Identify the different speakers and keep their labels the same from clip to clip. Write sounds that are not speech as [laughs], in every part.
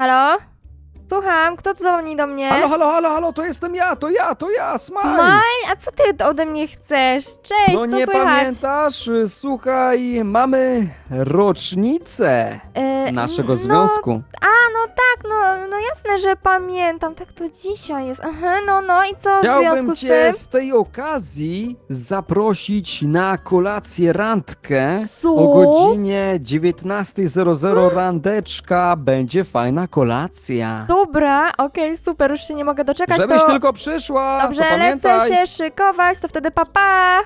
Speaker 1: Halo? Słucham, kto dzwoni do mnie?
Speaker 2: Halo, halo, halo, halo, to jestem ja, to ja, to ja, Smile!
Speaker 1: Smile? A co ty ode mnie chcesz? Cześć,
Speaker 2: No
Speaker 1: co
Speaker 2: nie
Speaker 1: słychać?
Speaker 2: pamiętasz? Słuchaj, mamy rocznicę
Speaker 1: E,
Speaker 2: naszego
Speaker 1: no,
Speaker 2: związku.
Speaker 1: A, no tak, no, no jasne, że pamiętam. Tak to dzisiaj jest. Aha, no, no i co w
Speaker 2: Chciałbym
Speaker 1: związku z
Speaker 2: cię
Speaker 1: tym?
Speaker 2: z tej okazji zaprosić na kolację randkę.
Speaker 1: Co?
Speaker 2: O godzinie 19.00 randeczka będzie fajna kolacja.
Speaker 1: Dobra, okej, super, już się nie mogę doczekać.
Speaker 2: Żebyś
Speaker 1: to...
Speaker 2: tylko przyszła,
Speaker 1: Dobrze,
Speaker 2: to pamiętaj.
Speaker 1: lecę się szykować, to wtedy papa.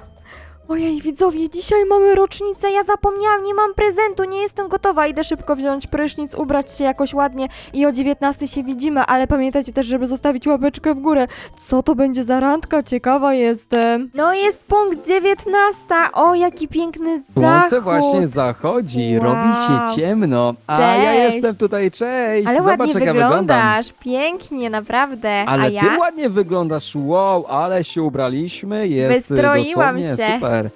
Speaker 1: Ojej, widzowie, dzisiaj mamy rocznicę, ja zapomniałam, nie mam prezentu, nie jestem gotowa. Idę szybko wziąć prysznic, ubrać się jakoś ładnie i o 19 się widzimy, ale pamiętajcie też, żeby zostawić łapeczkę w górę. Co to będzie za randka? Ciekawa jestem. No jest punkt 19. O, jaki piękny zachód.
Speaker 2: Słońce właśnie zachodzi,
Speaker 1: Wow.
Speaker 2: robi się ciemno, a ja
Speaker 1: Cześć.
Speaker 2: jestem tutaj, cześć,
Speaker 1: Ale
Speaker 2: zobacz
Speaker 1: ładnie
Speaker 2: jak ja wyglądam.
Speaker 1: wyglądasz, pięknie, naprawdę.
Speaker 2: Ale
Speaker 1: A
Speaker 2: ty
Speaker 1: ja?
Speaker 2: ładnie wyglądasz, wow, ale się ubraliśmy, jest
Speaker 1: Wystroiłam
Speaker 2: dosłownie
Speaker 1: się.
Speaker 2: super. cara.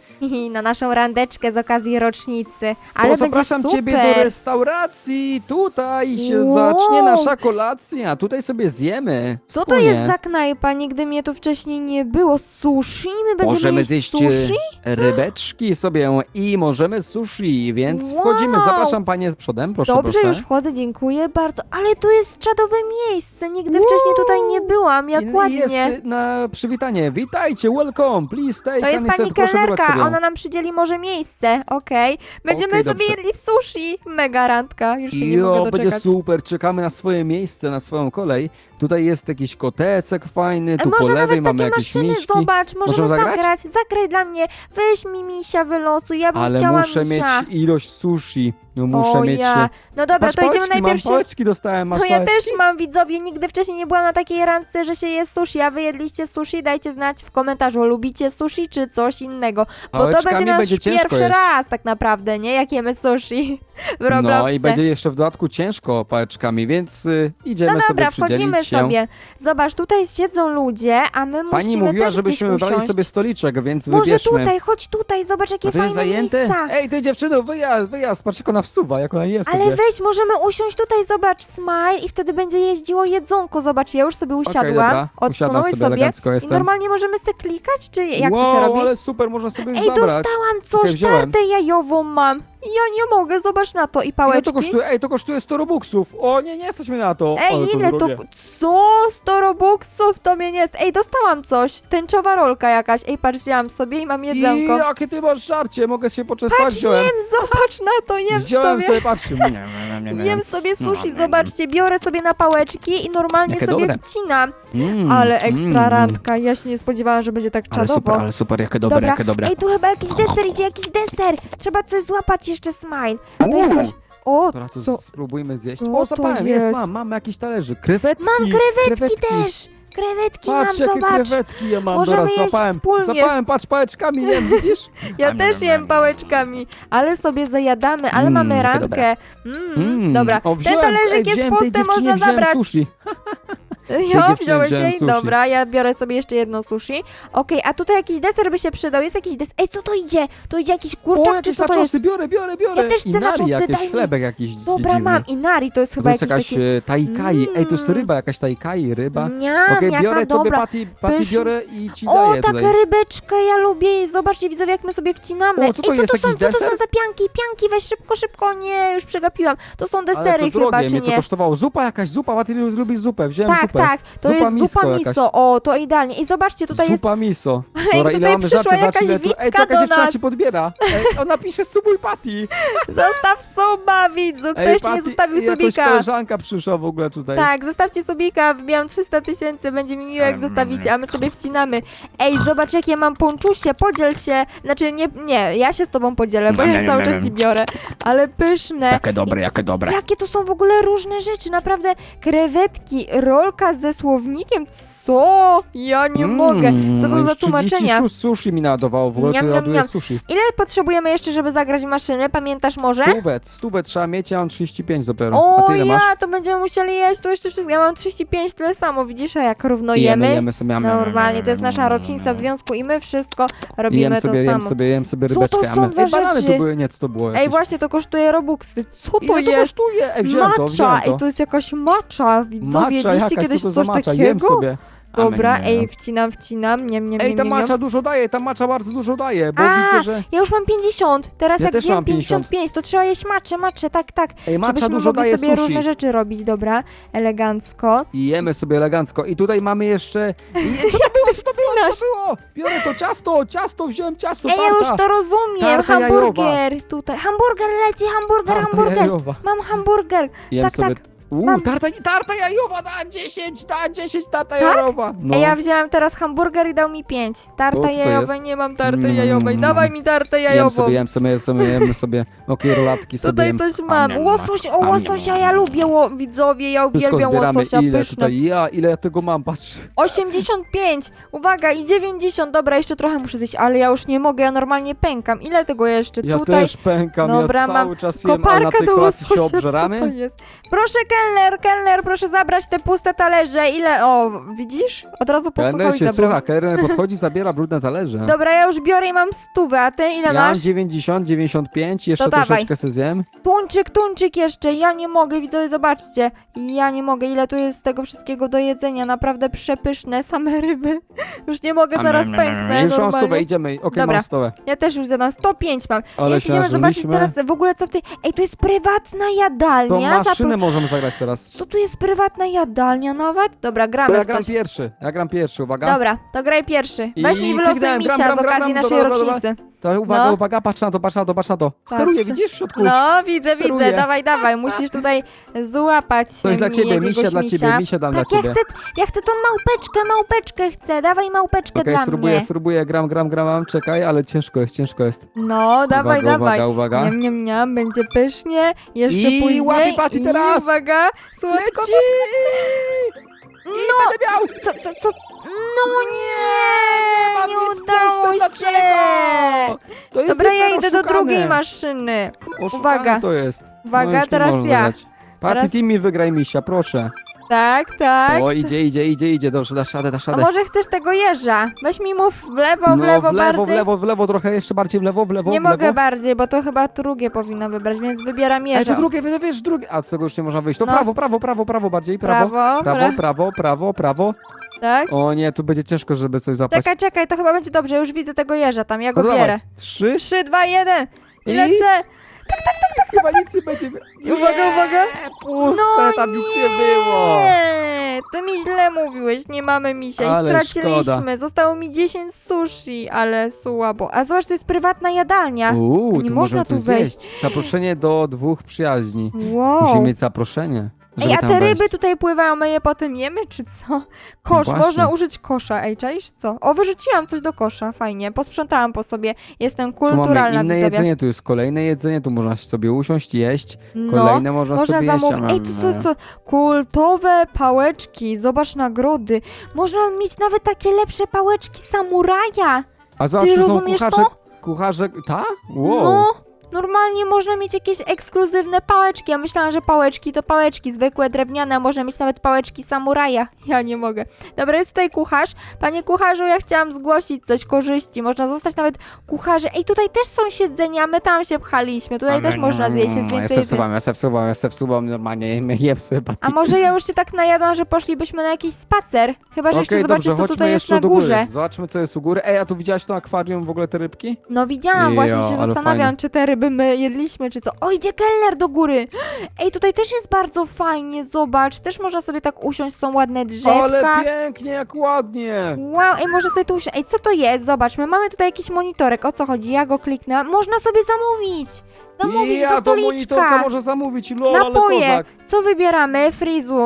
Speaker 1: Na naszą randeczkę z okazji rocznicy. Ale
Speaker 2: to
Speaker 1: będzie
Speaker 2: zapraszam
Speaker 1: super.
Speaker 2: ciebie do restauracji, tutaj się
Speaker 1: Wow.
Speaker 2: zacznie nasza kolacja, tutaj sobie zjemy.
Speaker 1: Co to
Speaker 2: wspólnie.
Speaker 1: jest za knajpa? Nigdy mnie tu wcześniej nie było. Sushi? My będziemy
Speaker 2: Możemy
Speaker 1: jeść
Speaker 2: zjeść
Speaker 1: sushi?
Speaker 2: e, rybeczki sobie i możemy sushi, więc
Speaker 1: Wow.
Speaker 2: wchodzimy, zapraszam panie z przodem, proszę,
Speaker 1: Dobrze,
Speaker 2: proszę.
Speaker 1: już wchodzę, dziękuję bardzo. Ale tu jest czadowe miejsce. Nigdy wcześniej tutaj nie byłam. Jak
Speaker 2: I-
Speaker 1: ładnie.
Speaker 2: Jest na przywitanie, witajcie, welcome, please stay,
Speaker 1: To jest pani kelnerka,
Speaker 2: sobie.
Speaker 1: Ona nam przydzieli może miejsce, okej. Będziemy
Speaker 2: Okej,
Speaker 1: sobie
Speaker 2: dobrze.
Speaker 1: jedli sushi. Mega randka, już się nie
Speaker 2: Jo,
Speaker 1: mogę
Speaker 2: będzie
Speaker 1: doczekać.
Speaker 2: super, czekamy na swoje miejsce, na swoją kolej. Tutaj jest jakiś kotecek fajny,
Speaker 1: E,
Speaker 2: tu po
Speaker 1: Może
Speaker 2: lewej
Speaker 1: nawet
Speaker 2: mamy
Speaker 1: takie
Speaker 2: jakieś
Speaker 1: maszyny,
Speaker 2: miśki.
Speaker 1: zobacz, możemy
Speaker 2: zagrać?
Speaker 1: zagrać. Zagraj dla mnie, weź mi misia wylosuj, ja bym
Speaker 2: Ale
Speaker 1: chciała
Speaker 2: muszę
Speaker 1: misia.
Speaker 2: mieć ilość sushi. No muszę
Speaker 1: o
Speaker 2: mieć...
Speaker 1: ja. No dobra,
Speaker 2: Masz
Speaker 1: to idziemy
Speaker 2: pałeczki,
Speaker 1: najpierw
Speaker 2: mam
Speaker 1: się...
Speaker 2: pałeczki dostałem, masz
Speaker 1: No ja
Speaker 2: pałeczki?
Speaker 1: też mam widzowie, nigdy wcześniej nie byłam na takiej randce, że się je sushi, a wy jedliście sushi, dajcie znać w komentarzu, lubicie sushi czy coś innego, bo to
Speaker 2: Pałeczkami
Speaker 1: będzie nasz
Speaker 2: będzie ciężko
Speaker 1: pierwszy
Speaker 2: jeść.
Speaker 1: raz tak naprawdę, nie, jak jemy sushi w Robloxie.
Speaker 2: No i będzie jeszcze w dodatku ciężko pałeczkami, więc y, idziemy
Speaker 1: No dobra,
Speaker 2: sobie przydzielić
Speaker 1: wchodzimy
Speaker 2: się.
Speaker 1: Sobie. Zobacz, tutaj siedzą ludzie, a my
Speaker 2: Pani
Speaker 1: musimy
Speaker 2: mówiła,
Speaker 1: też
Speaker 2: żebyśmy
Speaker 1: gdzieś
Speaker 2: wybrali
Speaker 1: usiąść.
Speaker 2: sobie stoliczek, więc
Speaker 1: Może
Speaker 2: wybierzmy.
Speaker 1: tutaj, chodź tutaj, zobacz jakie
Speaker 2: A to jest
Speaker 1: fajne
Speaker 2: zajęte?
Speaker 1: miejsca.
Speaker 2: Ej, ty dziewczyno, wyjazd, wyjazd, patrz jak ona wsuwa, jak ona jest
Speaker 1: Ale
Speaker 2: sobie.
Speaker 1: weź, możemy usiąść tutaj, zobacz, smile i wtedy będzie jeździło jedzonko. Zobacz, ja już sobie usiadłam,
Speaker 2: dobra, usiadam
Speaker 1: odsunąłeś
Speaker 2: sobie,
Speaker 1: sobie
Speaker 2: elegancko
Speaker 1: i
Speaker 2: jestem.
Speaker 1: normalnie możemy se klikać, czy jak
Speaker 2: wow,
Speaker 1: to się robi?
Speaker 2: ale super, można sobie
Speaker 1: Ej,
Speaker 2: zabrać.
Speaker 1: dostałam coś,
Speaker 2: Okej, wziąłem.
Speaker 1: tartę jajową mam. Ja nie mogę, zobacz na to i
Speaker 2: Ile
Speaker 1: pałeczki.
Speaker 2: to kosztuje? Ej, to kosztuje 100 robuxów. O, nie, nie jesteśmy na to. Ale
Speaker 1: Ej, ile to...
Speaker 2: drogie.
Speaker 1: Co? 100 robuxów? To mnie nie jest. Ej, dostałam coś. Tęczowa rolka jakaś. Ej, patrz, wzięłam sobie i mam
Speaker 2: I
Speaker 1: jedzonko.
Speaker 2: jakie ty masz żarcie, mogę się poczęstować,
Speaker 1: Patrz,
Speaker 2: wziąłem.
Speaker 1: jem, zobacz na to, jem
Speaker 2: Wziąłem
Speaker 1: sobie.
Speaker 2: sobie, patrzcie. [laughs] Nie, nie, nie, nie, nie.
Speaker 1: Jem sobie sushi, zobaczcie, biorę sobie na pałeczki i normalnie
Speaker 2: Jakie
Speaker 1: sobie
Speaker 2: dobre.
Speaker 1: wcinam.
Speaker 2: Mm,
Speaker 1: Ale ekstra
Speaker 2: mm.
Speaker 1: randka, ja się nie spodziewałam, że będzie tak
Speaker 2: Ale
Speaker 1: czadowo.
Speaker 2: super, ale super, jakie dobre,
Speaker 1: Dobra.
Speaker 2: jakie dobre.
Speaker 1: Ej, tu chyba jakiś deser idzie, jakiś deser. Trzeba coś złapać jeszcze smile. To jest coś... O,
Speaker 2: Dobra, to
Speaker 1: co?
Speaker 2: spróbujmy zjeść.
Speaker 1: Co
Speaker 2: O,
Speaker 1: to
Speaker 2: zapałem, jest,
Speaker 1: jest?
Speaker 2: mam, mam jakiś talerzyk. Krewetki.
Speaker 1: Mam krewetki też. Krewetki
Speaker 2: Patrz,
Speaker 1: mam,
Speaker 2: jakie
Speaker 1: zobacz.
Speaker 2: krewetki ja mam,
Speaker 1: Możemy
Speaker 2: dobra,
Speaker 1: jeść
Speaker 2: zapałem.
Speaker 1: wspólnie.
Speaker 2: Zapałem, patrz, pałeczkami jem, widzisz? [laughs]
Speaker 1: Ja
Speaker 2: Am,
Speaker 1: też
Speaker 2: am,
Speaker 1: jem
Speaker 2: am.
Speaker 1: pałeczkami, ale sobie zajadamy, ale
Speaker 2: Mm,
Speaker 1: mamy
Speaker 2: jakie
Speaker 1: randkę. Mm,
Speaker 2: Mm.
Speaker 1: Dobra,
Speaker 2: O,
Speaker 1: ten
Speaker 2: wziąłem,
Speaker 1: talerzyk
Speaker 2: ej,
Speaker 1: jest
Speaker 2: wziąłem tej
Speaker 1: pusty,
Speaker 2: dziewczynie,
Speaker 1: można
Speaker 2: wziąłem
Speaker 1: zabrać.
Speaker 2: sushi. [laughs]
Speaker 1: Ja
Speaker 2: dziewczynie
Speaker 1: wziąłeś
Speaker 2: wziąłem
Speaker 1: jej?
Speaker 2: sushi.
Speaker 1: Dobra, ja biorę sobie jeszcze jedno sushi. Okej, a tutaj jakiś deser by się przydał, jest jakiś deser. Ej, co to idzie? To idzie jakiś kurczak,
Speaker 2: O,
Speaker 1: czy
Speaker 2: jakieś
Speaker 1: co to jest?
Speaker 2: naczosy, biorę, biorę, biorę.
Speaker 1: Ja też chcę
Speaker 2: I nari,
Speaker 1: naczosy,
Speaker 2: jakiś
Speaker 1: daj mi.
Speaker 2: chlebek jakiś
Speaker 1: Dobra,
Speaker 2: dziwny.
Speaker 1: mam. I nari, to jest
Speaker 2: To
Speaker 1: chyba
Speaker 2: jest
Speaker 1: jakiś
Speaker 2: jakaś
Speaker 1: taki...
Speaker 2: e, taikai. Ej, to jest
Speaker 1: Mm.
Speaker 2: ryba, jakaś taikai, ryba.
Speaker 1: Niam,
Speaker 2: Okej,
Speaker 1: jaka
Speaker 2: biorę tobie
Speaker 1: dobra.
Speaker 2: biorę i ci
Speaker 1: O,
Speaker 2: daję
Speaker 1: taka
Speaker 2: tutaj.
Speaker 1: rybeczka, ja lubię jej. Zobaczcie, widzowie, jak my sobie wcinamy.
Speaker 2: O, co to
Speaker 1: Ej,
Speaker 2: jest,
Speaker 1: co to są,
Speaker 2: jakiś
Speaker 1: co to są
Speaker 2: deser?
Speaker 1: za pianki? Pianki, weź szybko, szybko. Nie, już przegapiłam. To są
Speaker 2: Ale
Speaker 1: desery
Speaker 2: to
Speaker 1: chyba,
Speaker 2: drogie,
Speaker 1: czy
Speaker 2: mnie to
Speaker 1: nie?
Speaker 2: kosztowało. Zupa jakaś, zupa, Pati lubi zupę, wziąłem
Speaker 1: Tak,
Speaker 2: zupę.
Speaker 1: Tak, to
Speaker 2: Zupa
Speaker 1: jest
Speaker 2: miso
Speaker 1: zupa
Speaker 2: jakaś.
Speaker 1: miso. O, to idealnie. I zobaczcie, tutaj jest
Speaker 2: Zupa miso. [laughs]
Speaker 1: Ej,
Speaker 2: Dobra, ile
Speaker 1: tutaj
Speaker 2: mamy
Speaker 1: przyszła
Speaker 2: żarty,
Speaker 1: jakaś
Speaker 2: zacznę tu. Ej,
Speaker 1: widzka
Speaker 2: czekaj,
Speaker 1: do
Speaker 2: dziewczyna
Speaker 1: nas.
Speaker 2: ci podbiera. Ej, ona pisze subuj Pati. [laughs]
Speaker 1: Zostaw suba, widzu. Kto
Speaker 2: Ej,
Speaker 1: jeszcze nie
Speaker 2: Patty,
Speaker 1: zostawił
Speaker 2: jakoś
Speaker 1: subika?
Speaker 2: koleżanka przyszła w ogóle tutaj.
Speaker 1: Tak, zostawcie subika, wbijam 300 tysięcy, będzie mi miło jak zostawicie, a my sobie wcinamy. Ej, zobacz jak ja mam ponczusie, podziel się. Znaczy nie, nie, ja się z tobą podzielę, bo ja cały czas ci biorę. Ale pyszne.
Speaker 2: Jakie dobre, jakie dobre.
Speaker 1: Jakie to są w ogóle różne rzeczy, naprawdę krewetki, rolka Bułka ze słownikiem? Co? Ja nie mogę. Co to
Speaker 2: już
Speaker 1: za
Speaker 2: 30
Speaker 1: tłumaczenia?
Speaker 2: su- sushi mi nadawało, w ogóle
Speaker 1: Niam, niam,
Speaker 2: ładuje
Speaker 1: niam.
Speaker 2: sushi.
Speaker 1: Ile potrzebujemy jeszcze, żeby zagrać maszynę? Pamiętasz może?
Speaker 2: Stówet, stówet trzeba mieć, ja mam 35 dopiero. A
Speaker 1: O
Speaker 2: ty ile masz?
Speaker 1: ja, to będziemy musieli jeść tu jeszcze wszystko. Ja mam 35, tyle samo, widzisz, a jak równo
Speaker 2: jemy,
Speaker 1: jemy.
Speaker 2: sobie. jamy,
Speaker 1: Normalnie, to jest
Speaker 2: jamy,
Speaker 1: nasza
Speaker 2: jamy,
Speaker 1: rocznica
Speaker 2: jamy.
Speaker 1: związku i my wszystko robimy
Speaker 2: Jem
Speaker 1: to
Speaker 2: sobie, jem
Speaker 1: samo.
Speaker 2: sobie, jem sobie
Speaker 1: Co to
Speaker 2: rybeczkę.
Speaker 1: są
Speaker 2: jamy.
Speaker 1: za
Speaker 2: Ej, banany
Speaker 1: rzeczy?
Speaker 2: to były, nie, co to było
Speaker 1: Ej,
Speaker 2: jakieś?
Speaker 1: właśnie, to kosztuje robuxy. Co to
Speaker 2: Ile to
Speaker 1: jest?
Speaker 2: kosztuje? Ej, wziąłem to,
Speaker 1: Macza!
Speaker 2: wziąłem to.
Speaker 1: Ej, to jest jakaś macza, widzowie.
Speaker 2: Macza,
Speaker 1: Jedliście
Speaker 2: jakaś,
Speaker 1: kiedyś
Speaker 2: co to za
Speaker 1: coś
Speaker 2: macza?
Speaker 1: takiego?
Speaker 2: Jem sobie.
Speaker 1: Dobra,
Speaker 2: Amen, nie.
Speaker 1: ej, wcinam, wcinam, nie, nie,
Speaker 2: Ej,
Speaker 1: nie,
Speaker 2: ta macza dużo daje, ta macza bardzo dużo daje, bo
Speaker 1: A,
Speaker 2: widzę, że...
Speaker 1: Ja już mam 50, teraz
Speaker 2: Ja
Speaker 1: jak
Speaker 2: też
Speaker 1: zjem
Speaker 2: mam 50.
Speaker 1: 55, to trzeba jeść maczę, maczę, tak, tak.
Speaker 2: Ej, macza
Speaker 1: Żebyśmy
Speaker 2: dużo
Speaker 1: mogli
Speaker 2: daje
Speaker 1: sobie
Speaker 2: sushi.
Speaker 1: różne rzeczy robić, dobra, elegancko.
Speaker 2: I jemy sobie elegancko. I tutaj mamy jeszcze... I- [laughs] Co to było? Co to było? Co to było? Biorę to ciasto, ciasto, wziąłem ciasto,
Speaker 1: Ej, ja
Speaker 2: tarta.
Speaker 1: już to rozumiem,
Speaker 2: Tarta
Speaker 1: hamburger, tutaj, hamburger leci, hamburger,
Speaker 2: Tarta
Speaker 1: hamburger.
Speaker 2: jajowa.
Speaker 1: Mam hamburger.
Speaker 2: Jem
Speaker 1: Tak,
Speaker 2: sobie...
Speaker 1: tak.
Speaker 2: Uuu,
Speaker 1: Mam.
Speaker 2: tarta, tarta jajowa, da 10, da 10, tarta
Speaker 1: Tak?
Speaker 2: jajowa. No.
Speaker 1: Ej, ja wziąłem teraz hamburger i dał mi 5.
Speaker 2: O,
Speaker 1: Tarta
Speaker 2: co to
Speaker 1: jajowej, nie mam tarty
Speaker 2: Mm.
Speaker 1: jajowej. Dawaj mi tartę
Speaker 2: Jem
Speaker 1: jajową.
Speaker 2: sobie, jem sobie, jem sobie, jem sobie. Okej, rolatki sobie
Speaker 1: Tutaj
Speaker 2: jem.
Speaker 1: coś mam.
Speaker 2: Am,
Speaker 1: Łosoś, o łososia, ja lubię ło... widzowie, ja
Speaker 2: Wszystko
Speaker 1: uwielbiam
Speaker 2: zbieramy.
Speaker 1: łososia,
Speaker 2: Ile
Speaker 1: pyszne.
Speaker 2: tutaj? Ja, ile ja tego mam, patrz.
Speaker 1: 85, uwaga, i 90, dobra, jeszcze trochę muszę zjeść, ale ja już nie mogę, ja normalnie pękam. Ile tego jeszcze?
Speaker 2: Ja
Speaker 1: Tutaj
Speaker 2: też pękam,
Speaker 1: Dobra,
Speaker 2: ja
Speaker 1: mam
Speaker 2: cały czas jem, a na
Speaker 1: koparka
Speaker 2: tej
Speaker 1: do
Speaker 2: kolacji się
Speaker 1: łososia, co to
Speaker 2: obżeramy.
Speaker 1: jest? Proszę kelner, kelner, proszę zabrać te puste talerze. Ile, o, widzisz? Od razu posłuchał
Speaker 2: Kelner
Speaker 1: i
Speaker 2: się
Speaker 1: zabrał.
Speaker 2: słucha, kelner [laughs] podchodzi, zabiera brudne talerze.
Speaker 1: Dobra, ja już biorę i mam stówę, a ty ile
Speaker 2: ja mam
Speaker 1: masz?
Speaker 2: 90, 95, jeszcze
Speaker 1: To dawaj.
Speaker 2: troszeczkę se zjem.
Speaker 1: Tuńczyk, tuńczyk jeszcze, ja nie mogę, widzowie, zobaczcie. Ja nie mogę, ile tu jest tego wszystkiego do jedzenia, naprawdę przepyszne, same ryby. [laughs] Już nie mogę, zaraz pęknę
Speaker 2: Już mam
Speaker 1: normalnie.
Speaker 2: stówę, idziemy. Okej,
Speaker 1: Dobra.
Speaker 2: mam stówę.
Speaker 1: Ja też już zadam 105 mam.
Speaker 2: Ale
Speaker 1: Jak
Speaker 2: się
Speaker 1: idziemy zobaczyć
Speaker 2: nażyliśmy.
Speaker 1: teraz w ogóle co w tej... Ej, tu jest prywatna
Speaker 2: To
Speaker 1: jadalnia.
Speaker 2: maszynę
Speaker 1: Zapro-
Speaker 2: możemy zagrać teraz.
Speaker 1: Co tu jest prywatna jadalnia nawet? Dobra, gramy
Speaker 2: Ja
Speaker 1: w
Speaker 2: gram
Speaker 1: coś.
Speaker 2: pierwszy, ja gram pierwszy, uwaga.
Speaker 1: Dobra, to graj pierwszy.
Speaker 2: I
Speaker 1: Weź mi wylosuj
Speaker 2: kliknąłem,
Speaker 1: misia
Speaker 2: gram, gram,
Speaker 1: z okazji
Speaker 2: gram,
Speaker 1: naszej
Speaker 2: dobra, dobra,
Speaker 1: rocznicy.
Speaker 2: To uwaga,
Speaker 1: No.
Speaker 2: uwaga, patrz na to, patrz na to, patrz na to. Steruję,
Speaker 1: Patrzę.
Speaker 2: widzisz w środku?
Speaker 1: No, widzę,
Speaker 2: Steruję.
Speaker 1: widzę, dawaj, dawaj, musisz tutaj złapać
Speaker 2: Coś dla
Speaker 1: mi
Speaker 2: ciebie,
Speaker 1: jakiegoś
Speaker 2: misia dla ciebie, misia dam
Speaker 1: Tak,
Speaker 2: dla
Speaker 1: ja
Speaker 2: ciebie.
Speaker 1: chcę, ja chcę tą małpeczkę, małpeczkę chcę, dawaj małpeczkę
Speaker 2: Okej,
Speaker 1: dla
Speaker 2: spróbuję,
Speaker 1: mnie.
Speaker 2: spróbuję, gram, gram, gram, czekaj, ale ciężko jest, ciężko jest.
Speaker 1: No, dawaj,
Speaker 2: uwaga,
Speaker 1: dawaj.
Speaker 2: uwaga, uwaga.
Speaker 1: Niam, niam, niam, będzie pysznie, jeszcze
Speaker 2: I
Speaker 1: później.
Speaker 2: łapie Patty
Speaker 1: I
Speaker 2: teraz.
Speaker 1: uwaga, słodko,
Speaker 2: Leci!
Speaker 1: No, co, co, co? No nie,
Speaker 2: To jest
Speaker 1: Dobra, ja idę do
Speaker 2: oszukane.
Speaker 1: drugiej maszyny.
Speaker 2: Oszukane
Speaker 1: Uwaga.
Speaker 2: to jest.
Speaker 1: Uwaga,
Speaker 2: No już nie
Speaker 1: teraz
Speaker 2: można
Speaker 1: ja.
Speaker 2: zagrać. Party
Speaker 1: Teraz-
Speaker 2: mi wygraj misia, proszę.
Speaker 1: Tak, tak.
Speaker 2: O, idzie, idzie, idzie, idzie, dobrze, dasz radę, dasz
Speaker 1: A
Speaker 2: radę.
Speaker 1: może chcesz tego jeża? Weź mi mów w lewo, w
Speaker 2: no,
Speaker 1: lewo,
Speaker 2: w lewo, w
Speaker 1: bardziej.
Speaker 2: lewo, w lewo, trochę jeszcze bardziej w lewo, w lewo,
Speaker 1: nie
Speaker 2: w lewo.
Speaker 1: mogę bardziej, bo to chyba drugie powinno wybrać, więc wybieram
Speaker 2: Ej, to
Speaker 1: jeża.
Speaker 2: drugie, wiesz, drugie. A z tego już nie można wyjść. To
Speaker 1: No.
Speaker 2: prawo, prawo, prawo, prawo, bardziej, prawo.
Speaker 1: Prawo,
Speaker 2: Prawo,
Speaker 1: pra-
Speaker 2: prawo, prawo, prawo.
Speaker 1: tak.
Speaker 2: O nie, tu będzie ciężko, żeby coś zapaść.
Speaker 1: Czekaj, czekaj, to chyba będzie dobrze, już widzę tego jeża tam, ja
Speaker 2: No
Speaker 1: go bierę.
Speaker 2: dawaj. Trzy.
Speaker 1: 3, 2, 1 i
Speaker 2: I-
Speaker 1: lecę.
Speaker 2: Chyba nic nie będzie.
Speaker 1: Uwaga, uwaga.
Speaker 2: Puste,
Speaker 1: No
Speaker 2: tam nic nie było.
Speaker 1: Nie, ty mi źle mówiłeś, nie mamy misia i straciliśmy.
Speaker 2: szkoda.
Speaker 1: Zostało mi 10 sushi, ale słabo. A zobacz, to jest prywatna jadalnia.
Speaker 2: Uuu,
Speaker 1: Nie można tu wejść.
Speaker 2: Zaproszenie do dwóch przyjaźni.
Speaker 1: Wow.
Speaker 2: Musimy mieć zaproszenie.
Speaker 1: Ej, a te ryby tutaj pływają, my je potem jemy, czy co? Kosz,
Speaker 2: Właśnie.
Speaker 1: można użyć kosza, ej, czaisz co? O, wyrzuciłam coś do kosza, fajnie, posprzątałam po sobie, jestem
Speaker 2: Tu mamy
Speaker 1: kulturalna,
Speaker 2: inne
Speaker 1: widzowie.
Speaker 2: jedzenie, tu jest kolejne jedzenie, tu można sobie usiąść, jeść.
Speaker 1: No,
Speaker 2: Kolejne można,
Speaker 1: można
Speaker 2: sobie jeść.
Speaker 1: zamówić. Ej, to co, co? Kultowe pałeczki, zobacz nagrody. Można mieć nawet takie lepsze pałeczki samuraja.
Speaker 2: A zobacz,
Speaker 1: Ty
Speaker 2: tu są
Speaker 1: rozumiesz
Speaker 2: kucharze,
Speaker 1: to?
Speaker 2: kucharze, ta? Wow.
Speaker 1: No, normalnie można mieć jakieś ekskluzywne pałeczki. Ja myślałam, że pałeczki to pałeczki zwykłe, drewniane, można mieć nawet pałeczki samuraja. [laughs] Ja nie mogę. Dobra, jest tutaj kucharz. Panie kucharzu, ja chciałam zgłosić coś korzyści. Można zostać nawet kucharzem. Ej, tutaj też są siedzenia, my tam się pchaliśmy. Tutaj też można zjeść, jest
Speaker 2: Ja
Speaker 1: więcej
Speaker 2: se
Speaker 1: jedzenia.
Speaker 2: wsuwam, ja se wsuwam, ja se wsuwam normalnie, jem, jem sobie
Speaker 1: A może ja już się tak najadłam, że poszlibyśmy na jakiś spacer? Chyba, że jeszcze
Speaker 2: Okej,
Speaker 1: zobaczę, co
Speaker 2: chodźmy
Speaker 1: tutaj jest
Speaker 2: jeszcze
Speaker 1: na
Speaker 2: do góry.
Speaker 1: górze.
Speaker 2: Zobaczmy, co jest u góry. Ej, a tu widziałaś to akwarium w ogóle te rybki?
Speaker 1: No widziałam, właśnie
Speaker 2: Jo,
Speaker 1: się
Speaker 2: ale
Speaker 1: zastanawiam,
Speaker 2: fajne.
Speaker 1: czy te ryby my jedliśmy, czy co. O, idzie kelner do góry! Ej, tutaj też jest bardzo fajnie, zobacz. Też można sobie tak usiąść, są ładne drzewka.
Speaker 2: Ale pięknie, jak ładnie.
Speaker 1: Wow, ej, może sobie tu usiąść. Ej, co to jest? Zobacz, my mamy tutaj jakiś monitorek. O co chodzi? Ja go kliknę. Można sobie zamówić! Zamówić
Speaker 2: ja
Speaker 1: do
Speaker 2: to
Speaker 1: stoliczka!
Speaker 2: monitorka może zamówić, lol, ale
Speaker 1: Napoje.
Speaker 2: kozak.
Speaker 1: Co wybieramy? Frizu,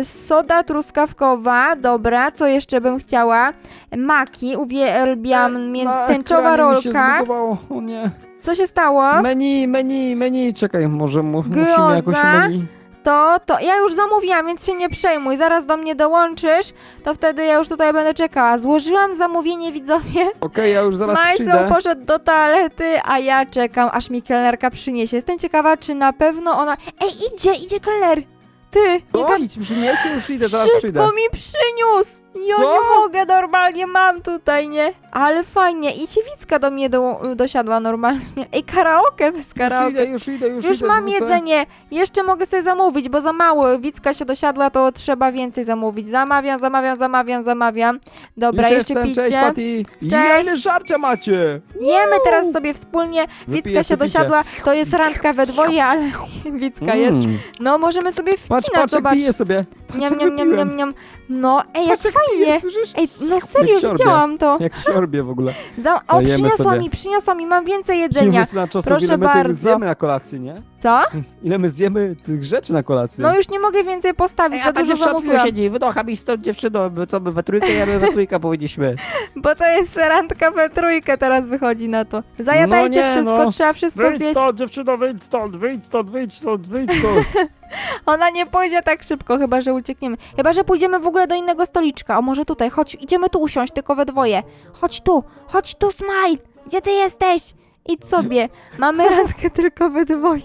Speaker 1: y, soda truskawkowa, dobra, co jeszcze bym chciała? Maki, uwielbiam mię-
Speaker 2: Na
Speaker 1: tęczowa
Speaker 2: ekranie mi się
Speaker 1: rolka.
Speaker 2: zbugowało, o nie.
Speaker 1: Co się stało?
Speaker 2: Menu, menu, menu, czekaj, może mu, musimy jakoś menu.
Speaker 1: to, to ja już zamówiłam, więc się nie przejmuj. Zaraz do mnie dołączysz, to wtedy ja już tutaj będę czekała. Złożyłam zamówienie widzowie.
Speaker 2: Okej, ja już zaraz
Speaker 1: Smajslow
Speaker 2: przyjdę.
Speaker 1: poszedł do toalety, a ja czekam, aż mi kelnerka przyniesie. Jestem ciekawa, czy na pewno ona... Ej, idzie, idzie kelner! Ty, nie
Speaker 2: O,
Speaker 1: gad...
Speaker 2: idź, przyniesie, już idę, zaraz
Speaker 1: Wszystko
Speaker 2: przyjdę.
Speaker 1: mi przyniósł! Ja
Speaker 2: Co?
Speaker 1: nie mogę, normalnie mam tutaj, nie? Ale fajnie, i ciewicka do mnie do, dosiadła normalnie. Ej, karaoke, to jest
Speaker 2: Już
Speaker 1: karaoke.
Speaker 2: idę, już idę, już,
Speaker 1: Już
Speaker 2: idę.
Speaker 1: mam
Speaker 2: wrócę.
Speaker 1: jedzenie. Jeszcze mogę sobie zamówić, bo za mało. Wicka się dosiadła, to trzeba więcej zamówić. Zamawiam, zamawiam, zamawiam, zamawiam. Dobra,
Speaker 2: już
Speaker 1: jeszcze
Speaker 2: jestem,
Speaker 1: picie.
Speaker 2: Cześć, Patty.
Speaker 1: Cześć.
Speaker 2: Żarcia macie?
Speaker 1: Jemy teraz sobie wspólnie.
Speaker 2: Wypiję
Speaker 1: Wicka się
Speaker 2: sobie picie.
Speaker 1: dosiadła. To jest randka we dwoje, ale [laughs] Wicka jest.
Speaker 2: Mm.
Speaker 1: No, możemy sobie
Speaker 2: Patrz,
Speaker 1: wcinać,
Speaker 2: patrz, jak
Speaker 1: zobacz.
Speaker 2: piję sobie.
Speaker 1: Niam, niam, niam, niam, niam. No, ej, jak
Speaker 2: Patrz, jak
Speaker 1: fajnie.
Speaker 2: słyszysz?
Speaker 1: Ej, no serio,
Speaker 2: siorbie.
Speaker 1: widziałam to.
Speaker 2: Jak siorbie w ogóle.
Speaker 1: Za... O,
Speaker 2: Dajemy
Speaker 1: przyniosła
Speaker 2: sobie.
Speaker 1: mi, przyniosła mi, mam więcej jedzenia. Proszę bardzo.
Speaker 2: zjemy na kolację, nie?
Speaker 1: Co?
Speaker 2: Ile my zjemy tych rzeczy na kolację?
Speaker 1: No już nie mogę więcej postawić, za dużo zamówiłam.
Speaker 2: siedzi, wydocha mi stąd dziewczyno, my co my we trójkę jemy, we trójkę powinniśmy. [laughs]
Speaker 1: Bo to jest randka we trójkę, teraz wychodzi na to. Zajadajcie
Speaker 2: No nie,
Speaker 1: wszystko,
Speaker 2: no.
Speaker 1: trzeba wszystko
Speaker 2: Wyjdź
Speaker 1: zjeść.
Speaker 2: stąd, dziewczyno, wyjdź stąd, wyjdź stąd, wyjdź stąd, wyjdź stąd. [laughs]
Speaker 1: Ona nie pójdzie tak szybko, chyba że uciekniemy. Chyba, że pójdziemy w ogóle do innego stoliczka. O, może tutaj, chodź, idziemy tu usiąść, tylko we dwoje. Chodź tu, chodź tu, Smile! Gdzie ty jesteś? Idź sobie. Mamy [laughs] randkę tylko we dwoje.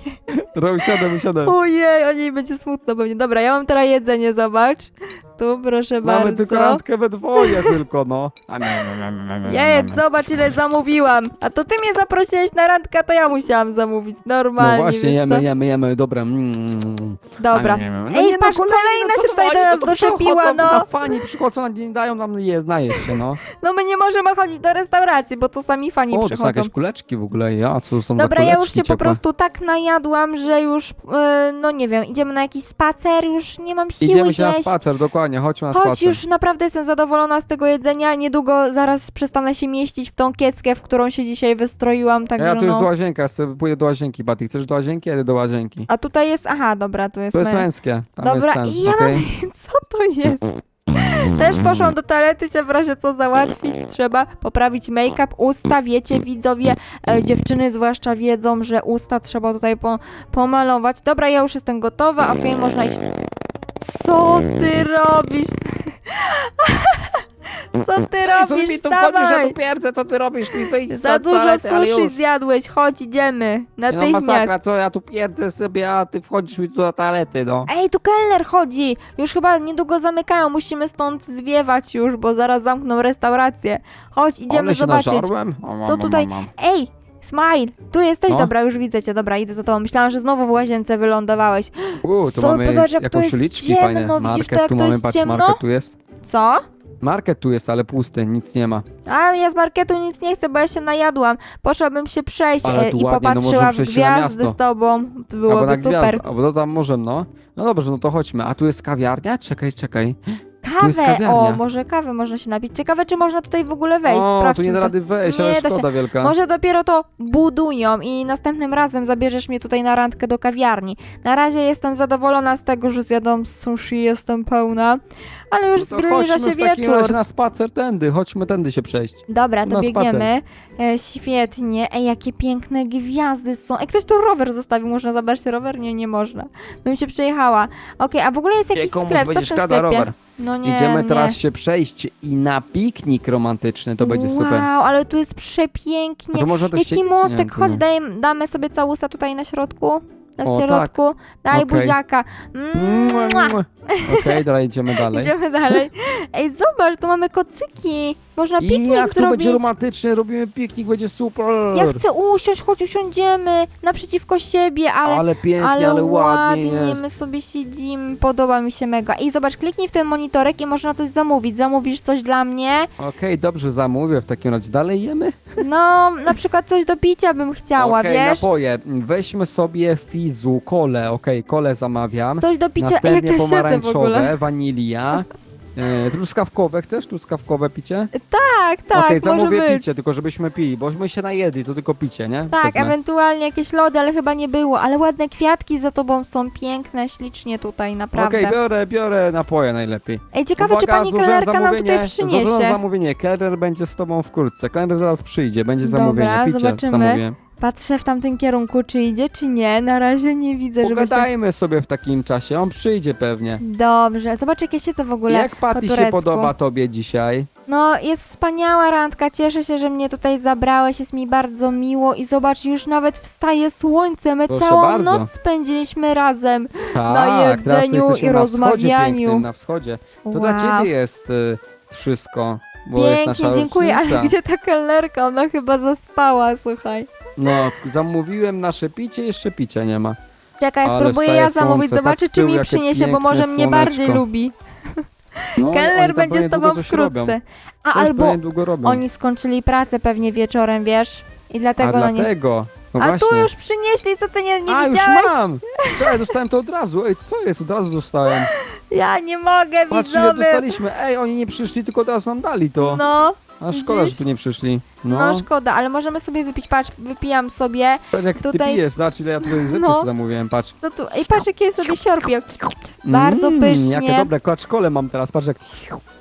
Speaker 2: Dobra, usiadłem, usiadłem.
Speaker 1: Ojej, o niej będzie smutno pewnie. Dobra, ja mam teraz jedzenie, zobacz. Tu, proszę
Speaker 2: Mamy
Speaker 1: bardzo.
Speaker 2: tylko randkę we dwoje [laughs] tylko, no.
Speaker 1: Jedz, zobacz ile zamówiłam. A to ty mnie zaprosiłeś na randkę, to ja musiałam zamówić.
Speaker 2: No
Speaker 1: Normalnie,
Speaker 2: właśnie,
Speaker 1: wiesz
Speaker 2: jemy,
Speaker 1: co?
Speaker 2: jemy, jemy, dobra. Mm.
Speaker 1: Dobra.
Speaker 2: No
Speaker 1: Ej,
Speaker 2: nie, no
Speaker 1: patrz, kolejna
Speaker 2: no
Speaker 1: się
Speaker 2: co
Speaker 1: tutaj do
Speaker 2: oni,
Speaker 1: nas
Speaker 2: to
Speaker 1: doczepiła,
Speaker 2: przychodzą,
Speaker 1: no.
Speaker 2: Fani przychodzą, a nie dają nam je, najeść się, no.
Speaker 1: No my nie możemy chodzić do restauracji, bo to sami fani
Speaker 2: O, to są
Speaker 1: przychodzą.
Speaker 2: jakieś kuleczki w ogóle, ja, co są
Speaker 1: Dobra, ja
Speaker 2: kuleczki
Speaker 1: już się po
Speaker 2: ciepłe?
Speaker 1: prostu tak najadłam, że już, e, no nie wiem, idziemy na jakiś spacer, już nie mam siły
Speaker 2: Idziemy się na
Speaker 1: jeść.
Speaker 2: spacer, dokładnie, chodźmy na
Speaker 1: Chodź,
Speaker 2: spacer.
Speaker 1: już naprawdę jestem zadowolona z tego jedzenia. Niedługo zaraz przestanę się mieścić w tą kieckę, w którą się dzisiaj wystroiłam, także
Speaker 2: ja tu jest
Speaker 1: no.
Speaker 2: do łazienka, sobie pójdę do łazienki, Baty. Chcesz do łazienki? Ja idę do łazienki.
Speaker 1: A tutaj jest, aha, dobra, tu jest,
Speaker 2: To jest
Speaker 1: mę-
Speaker 2: męskie. Tam
Speaker 1: Dobra,
Speaker 2: jest ten,
Speaker 1: i ja
Speaker 2: okej? [laughs]
Speaker 1: Co to jest? Też poszłam do toalety się w razie co załatwić. Trzeba poprawić make-up, usta, wiecie, widzowie, e, dziewczyny zwłaszcza wiedzą, że usta trzeba tutaj po, pomalować. Dobra, ja już jestem gotowa, okej, można iść. Co ty robisz? Co ty robisz? Wstawaj!
Speaker 2: pierdzę, co ty robisz? Mi wyjdź
Speaker 1: Za dużo sushi zjadłeś, chodź, idziemy.
Speaker 2: No
Speaker 1: Natychmiast.
Speaker 2: masakra, co ja tu pierdzę sobie, a ty wchodzisz mi tu do toalety, no.
Speaker 1: Ej, tu kelner chodzi! Już chyba niedługo zamykają, musimy stąd zwiewać już, bo zaraz zamkną restaurację. Chodź, idziemy
Speaker 2: Ale się
Speaker 1: zobaczyć.
Speaker 2: nażarłem. O, mam,
Speaker 1: Co
Speaker 2: mam,
Speaker 1: tutaj-
Speaker 2: mam, mam.
Speaker 1: Ej, Smile, tu jesteś?
Speaker 2: No.
Speaker 1: Dobra, już widzę cię, dobra, idę za tobą. Myślałam, że znowu w łazience wylądowałeś.
Speaker 2: U, tu
Speaker 1: Co,
Speaker 2: mamy
Speaker 1: zobacz, jak to
Speaker 2: jakąś
Speaker 1: jest
Speaker 2: uliczki
Speaker 1: ciemno,
Speaker 2: fajne.
Speaker 1: widzisz
Speaker 2: Market
Speaker 1: to, jak
Speaker 2: tu
Speaker 1: to
Speaker 2: mamy,
Speaker 1: jest
Speaker 2: patrz,
Speaker 1: ciemno?
Speaker 2: market tu jest.
Speaker 1: Co?
Speaker 2: Market tu jest, ale pusty, nic nie ma.
Speaker 1: A ja z marketu nic nie chcę, bo ja się najadłam. Poszłabym się przejść
Speaker 2: Ale
Speaker 1: e,
Speaker 2: tu
Speaker 1: i
Speaker 2: ładnie, no
Speaker 1: popatrzyła
Speaker 2: możemy
Speaker 1: w
Speaker 2: przejść się na
Speaker 1: gwiazdy
Speaker 2: miasto.
Speaker 1: z tobą.
Speaker 2: Albo
Speaker 1: Byłoby
Speaker 2: na
Speaker 1: super.
Speaker 2: gwiazdę, albo no tam możemy, no. No dobrze, no to chodźmy. A tu jest kawiarnia? Czekaj, czekaj.
Speaker 1: Kawę,
Speaker 2: kawiarnia.
Speaker 1: o, może kawę można się napić. Ciekawe, czy można tutaj w ogóle wejść.
Speaker 2: o, tu
Speaker 1: Sprawdźmy
Speaker 2: nie da
Speaker 1: to.
Speaker 2: rady wejść,
Speaker 1: Nie
Speaker 2: ale
Speaker 1: da się.
Speaker 2: szkoda wielka.
Speaker 1: Może dopiero to budują i następnym razem zabierzesz mnie tutaj na randkę do kawiarni. Na razie jestem zadowolona z tego, że zjadam sushi, jestem pełna, ale już
Speaker 2: No
Speaker 1: zbliża się
Speaker 2: w takim
Speaker 1: wieczór.
Speaker 2: razie na spacer tędy, chodźmy tędy się przejść.
Speaker 1: Dobra, to
Speaker 2: na
Speaker 1: biegniemy. E, świetnie. Ej, jakie piękne gwiazdy są. Ej, ktoś tu rower zostawił. Można zabrać rower? Nie, nie można. Bym się przejechała. Okej, a w ogóle jest jakiś
Speaker 2: komuś
Speaker 1: sklep. Co w tym
Speaker 2: szkoda
Speaker 1: sklepie?
Speaker 2: rower.
Speaker 1: No nie,
Speaker 2: Idziemy
Speaker 1: nie.
Speaker 2: teraz się przejść i na piknik romantyczny, to będzie
Speaker 1: wow,
Speaker 2: super.
Speaker 1: ale tu jest
Speaker 2: A
Speaker 1: przepięknie.
Speaker 2: to można też
Speaker 1: Jaki
Speaker 2: siedzieć?
Speaker 1: mostek, chodź,
Speaker 2: nie.
Speaker 1: daj, damy sobie całusa tutaj na środku. Na
Speaker 2: O, tak.
Speaker 1: środku. Daj
Speaker 2: Okej.
Speaker 1: buziaka.
Speaker 2: Mua. Okej, dalej idziemy [laughs] dalej.
Speaker 1: Idziemy dalej. Ej, zobacz, tu mamy kocyki. Można piknik
Speaker 2: jak to
Speaker 1: zrobić.
Speaker 2: będzie romantycznie, robimy piknik, będzie super.
Speaker 1: Ja chcę usiąść, chodź usiądziemy naprzeciwko siebie, ale,
Speaker 2: ale pięknie,
Speaker 1: ale,
Speaker 2: ale, ładnie jest.
Speaker 1: my sobie siedzimy, podoba mi się mega. I zobacz, kliknij w ten monitorek i można coś zamówić. Zamówisz coś dla mnie?
Speaker 2: Okej, dobrze, zamówię w takim razie. Dalej jemy?
Speaker 1: No, na przykład coś do picia bym chciała,
Speaker 2: Okej,
Speaker 1: wiesz?
Speaker 2: napoje. Weźmy sobie fizu, kole, okej, kole zamawiam.
Speaker 1: Coś do picia. Ej, jak
Speaker 2: Następnie
Speaker 1: ja siedzę w ogóle.
Speaker 2: pomarańczowe, wanilia. E, truskawkowe, chcesz truskawkowe picie?
Speaker 1: Tak, tak,
Speaker 2: Okej,
Speaker 1: może
Speaker 2: zamówię
Speaker 1: być.
Speaker 2: picie, tylko żebyśmy pili, bośmy się najedli, to tylko picie, nie?
Speaker 1: Tak,
Speaker 2: Wezmę.
Speaker 1: ewentualnie jakieś lody, ale chyba nie było. Ale ładne kwiatki za tobą są piękne, ślicznie tutaj, naprawdę.
Speaker 2: Okej, biorę, biorę napoje najlepiej.
Speaker 1: Ej, ciekawe, czy pani
Speaker 2: złożyłem
Speaker 1: kelnerka nam tutaj
Speaker 2: Złożyłem
Speaker 1: przyniesie.
Speaker 2: zamówienie, kelner będzie z tobą wkrótce. Kelner zaraz przyjdzie, będzie
Speaker 1: Dobra,
Speaker 2: zamówienie, picie
Speaker 1: zobaczymy.
Speaker 2: zamówię.
Speaker 1: Patrzę w tamtym kierunku, czy idzie, czy nie. Na razie nie widzę, żeby się...
Speaker 2: Pogadajmy sobie w takim czasie, on przyjdzie pewnie.
Speaker 1: Dobrze, zobacz jakie siedzę w ogóle
Speaker 2: Jak
Speaker 1: po
Speaker 2: Patty się
Speaker 1: turecku.
Speaker 2: podoba tobie dzisiaj?
Speaker 1: No, jest wspaniała randka, cieszę się, że mnie tutaj zabrałeś, jest mi bardzo miło i zobacz, już nawet wstaje słońce, my
Speaker 2: Proszę
Speaker 1: całą
Speaker 2: bardzo.
Speaker 1: noc spędziliśmy razem.
Speaker 2: Tak, teraz
Speaker 1: jedzeniu
Speaker 2: jesteśmy
Speaker 1: i
Speaker 2: na wschodzie
Speaker 1: rozmawianiu.
Speaker 2: pięknym, na wschodzie. To dla ciebie jest y, wszystko, bo jest nasza
Speaker 1: Pięknie, dziękuję, ale
Speaker 2: rocznica.
Speaker 1: gdzie ta kelnerka? Ona chyba zaspała, słuchaj.
Speaker 2: No, zamówiłem nasze picie, jeszcze picia nie ma.
Speaker 1: Czekaj,
Speaker 2: Ale
Speaker 1: spróbuję
Speaker 2: wstaje
Speaker 1: ja zamówić,
Speaker 2: słońce,
Speaker 1: zobaczę
Speaker 2: patrz z
Speaker 1: czy
Speaker 2: tyłu,
Speaker 1: mi
Speaker 2: jakie
Speaker 1: przyniesie, bo
Speaker 2: piękne
Speaker 1: może mnie bardziej
Speaker 2: słoneczko.
Speaker 1: lubi.
Speaker 2: No, oni tam
Speaker 1: będzie
Speaker 2: pewnie
Speaker 1: z
Speaker 2: długo
Speaker 1: tobą
Speaker 2: robią.
Speaker 1: wkrótce. A
Speaker 2: Coś
Speaker 1: albo
Speaker 2: pewnie długo robią.
Speaker 1: oni skończyli pracę pewnie wieczorem, wiesz? I dlatego
Speaker 2: A
Speaker 1: no nie...
Speaker 2: dlatego. No
Speaker 1: A
Speaker 2: właśnie.
Speaker 1: tu już przynieśli, co ty nie, nie
Speaker 2: A, już
Speaker 1: widziałeś?
Speaker 2: mam! Czekaj, dostałem to od razu. Ej, co jest? Od razu dostałem.
Speaker 1: Ja nie mogę,
Speaker 2: Patrz, ile
Speaker 1: widzowie.
Speaker 2: dostaliśmy. Ej, oni nie przyszli, tylko teraz nam dali to.
Speaker 1: No,
Speaker 2: A szkoda,
Speaker 1: widzisz?
Speaker 2: że tu nie przyszli. No,
Speaker 1: no, szkoda, ale możemy sobie wypić, patrz, wypijam sobie.
Speaker 2: patrz jak ty
Speaker 1: tutaj-
Speaker 2: pijesz, zobacz ile ja tutaj rzeczy
Speaker 1: No.
Speaker 2: sobie zamówiłem, patrz.
Speaker 1: No tu, i patrz jakie sobie siorbię. Bardzo
Speaker 2: Mm,
Speaker 1: pysznie.
Speaker 2: Jakie dobre, kłaczkole mam teraz, patrz jak...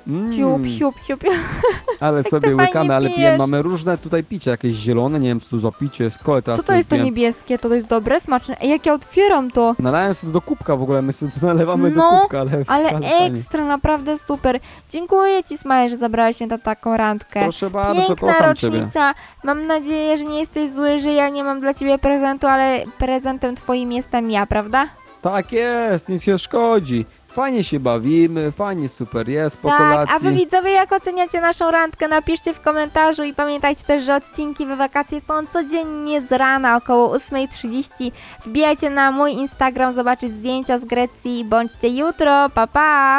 Speaker 2: Mm,
Speaker 1: Siup, siup, siup. [laughs]
Speaker 2: ale
Speaker 1: ty
Speaker 2: sobie
Speaker 1: fajnie
Speaker 2: łykamy, ale
Speaker 1: pijesz.
Speaker 2: pijemy. Mamy różne tutaj picie, jakieś zielone, nie wiem co tu za picie jest, kole teraz
Speaker 1: Co to
Speaker 2: sobie
Speaker 1: jest to niebieskie? To jest dobre, smaczne. Ej, jak ja otwieram to.
Speaker 2: Nalałem sobie do kubka w ogóle, my sobie tu nalewamy
Speaker 1: No,
Speaker 2: do kubka, ale...
Speaker 1: Ale
Speaker 2: ale fajnie.
Speaker 1: ekstra, naprawdę super. Dziękuję ci, Smaje, że zabrałeś mnie na taką randkę.
Speaker 2: Proszę bardzo,
Speaker 1: Piękna
Speaker 2: kocham ciebie.
Speaker 1: Rocznica. Mam nadzieję, że nie jesteś zły, że ja nie mam dla ciebie prezentu, ale prezentem twoim jestem ja, prawda?
Speaker 2: Tak jest, nic się szkodzi. Fajnie się bawimy, fajnie super jest po
Speaker 1: tak,
Speaker 2: kolacji.
Speaker 1: a wy widzowie, jak oceniacie naszą randkę, napiszcie w komentarzu i pamiętajcie też, że odcinki we wakacje są codziennie z rana około 8.30. Wbijajcie na mój Instagram, zobaczyć zdjęcia z Grecji. Bądźcie jutro, pa pa!